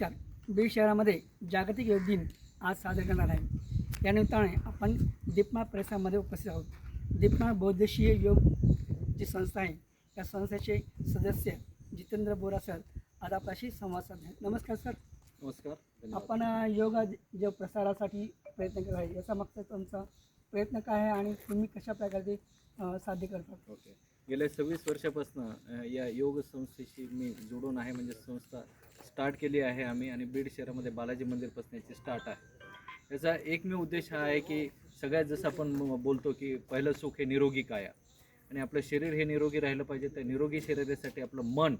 नमस्कार. बीड शहरामध्ये जागतिक योग दिन आज साजरा करणार आहे. त्यानिमित्ताने आपण दीपमा परिसरामध्ये उपस्थित आहोत. दीपमा बौद्धशीय योग जी संस्था आहे त्या संस्थेचे सदस्य जितेंद्र बोरा सर. आज आपल्याशी संवाद साधले नमस्कार सर. नमस्कार. आपण योगा ज प्रसारासाठी प्रयत्न करत आहे. याचा मागचा तुमचा प्रयत्न काय आहे आणि तुम्ही कशा प्रकारे साध्य करतात ओके. गेल्या सव्वीस वर्षापासून या योग संस्थेशी मी जोडून आहे म्हणजे संस्था स्टार्ट केली आहे आम्ही आणि बीड शहरामध्ये बालाजी मंदिरपासून याची स्टार्ट आहे. याचा एकमेव उद्देश हा आहे की सगळ्यात जसं आपण बोलतो की पहिलं सुख हे निरोगी काया. आणि आपलं शरीर हे निरोगी राहिलं पाहिजे तर निरोगी शरीरासाठी आपलं मन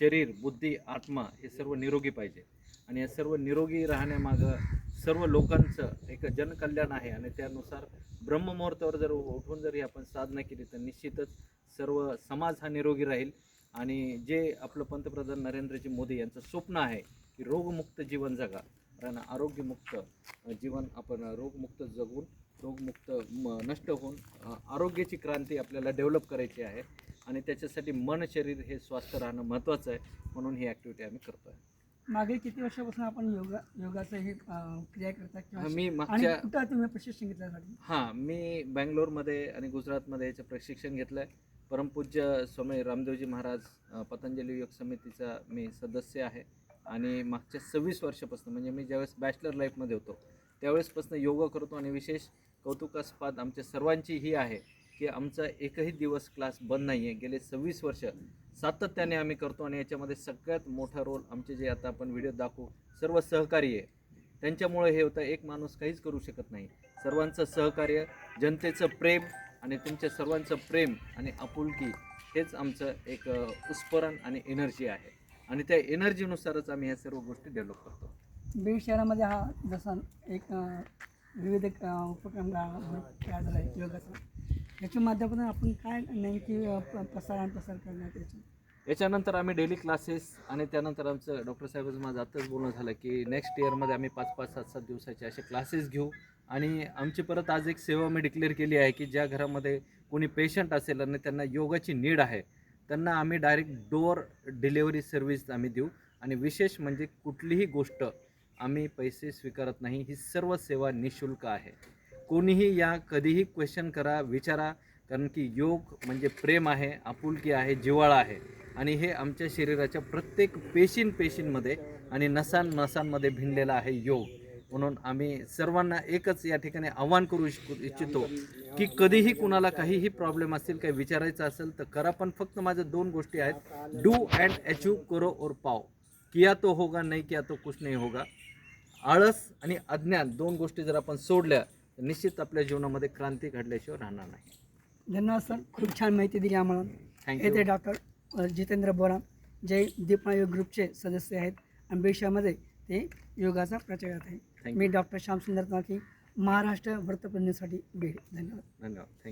शरीर बुद्धी आत्मा हे सर्व निरोगी पाहिजे. आणि या सर्व निरोगी राहण्यामागं सर्व लोकांचं एक जनकल्याण आहे आणि त्यानुसार ब्रह्ममुहूर्तावर जर उठून जरी आपण साधना केली तर निश्चितच सर्व समाज हा निरोगी राहील. आणि जे आपलं पंतप्रधान नरेंद्रजी मोदी यांचं स्वप्न आहे की रोगमुक्त जीवन जगा. कारण आरोग्यमुक्त जीवन आपण रोगमुक्त जगून रोगमुक्त म नष्ट होऊन आरोग्याची क्रांती आपल्याला डेव्हलप करायची आहे. आणि त्याच्यासाठी मन शरीर हे स्वस्थ राहणं महत्त्वाचं आहे. म्हणून ही ॲक्टिव्हिटी आम्ही करतो आहे मागील किती वर्षापासून आपण योगा योगाचं हे क्रिया करता किंवा मी मागच्या कुठं तुम्ही प्रशिक्षण घेतल्यासाठी? हां मी बँगलोरमध्ये आणि गुजरातमध्ये याचं प्रशिक्षण घेतलं आहे परमपूज्य स्वामी रामदेवजी महाराज पतंजली योग समितीचा मी सदस्य आहे. आणि मागच्या सव्वीस वर्षापासून म्हणजे मी ज्यावेळेस बॅचलर लाईफमध्ये होतो त्यावेळेसपासून योगा करतो आणि विशेष कौतुकास्पद आमच्या सर्वांची ही आहे की आमचा एकही दिवस क्लास बंद नाही आहे गेले सव्वीस वर्ष सातत्याने आम्ही करतो आणि याच्यामध्ये सगळ्यात मोठा रोल आमचे जे आता आपण व्हिडिओ दाखवू सर्व सहकारी आहे. त्यांच्यामुळे हे होतं एक माणूस काहीच करू शकत नाही. सर्वांचं सहकार्य जनतेचं प्रेम आणि तुमच्या सर्वांचं प्रेम आणि आपुलकी हेच आमचं एक उत्स्फुरण आणि एनर्जी आहे. आणि त्या एनर्जीनुसारच आम्ही ह्या सर्व गोष्टी डेव्हलप करतो. बीड शहरामध्ये हा जसा एक विविध उपक्रम रा- ग्रुप तयार झाला आहे योगाचा याच्या माध्यमातून आपण काय नेमकी प्रसार आणि प्रसार करण्यात याची याच्यानंतर आम्ही डेली क्लासेस आणि त्यानंतर आमचं डॉक्टर साहेबांचं माझं आत्ताच बोलणं झालं की नेक्स्ट इयरमध्ये आम्ही पाच पाच सात सात दिवसाचे असे क्लासेस घेऊ. आणि आमची परत आज एक सेवा मी डिक्लेअर केली आहे की ज्या घरामध्ये कोणी पेशंट असेल आणि त्यांना योगाची नीड आहे त्यांना आम्ही डायरेक्ट डोअर डिलेवरी सर्व्हिस आम्ही देऊ. आणि विशेष म्हणजे कुठलीही गोष्ट आम्ही पैसे स्वीकारत नाही ही सर्व सेवा निशुल्क आहे. कोणीही या कधीही क्वेश्चन करा विचारा कारण की योग म्हणजे प्रेम आहे आपुलकी आहे जिव्हाळा आहे. आणि हे आमच्या शरीराच्या प्रत्येक पेशीन पेशींमध्ये आणि नसां नसांमध्ये भिनलेला आहे योग. म्हणून आम्ही सर्वांना एकच या ठिकाणी आव्हान करू इच्छ- इच्छितो की कधीही कुणाला काहीही प्रॉब्लेम असेल काही विचारायचं असेल तर करा पण फक्त माझ्या दोन गोष्टी आहेत. डू अँड अचीव करो और पाव. किया तो होगा नाही किया तो कुछ नाही होगा. आळस आणि अज्ञान दोन गोष्टी जर आपण सोडल्या तर निश्चित आपल्या जीवनामध्ये क्रांती घडल्याशिवाय राहणार नाही. धन्यवाद सर. खूप छान माहिती दिली आम्हाला. थँक्यू येथे डॉक्टर जितेंद्र बोरा जे दीपमा योग ग्रुपचे सदस्य आहेत. शहरामध्ये ते योगाचा प्रचार करत आहे. मी डॉक्टर श्यामसुंदर ताकी महाराष्ट्र वृत्तप्रतिनिधीसाठी बीड धन्यवाद. धन्यवाद.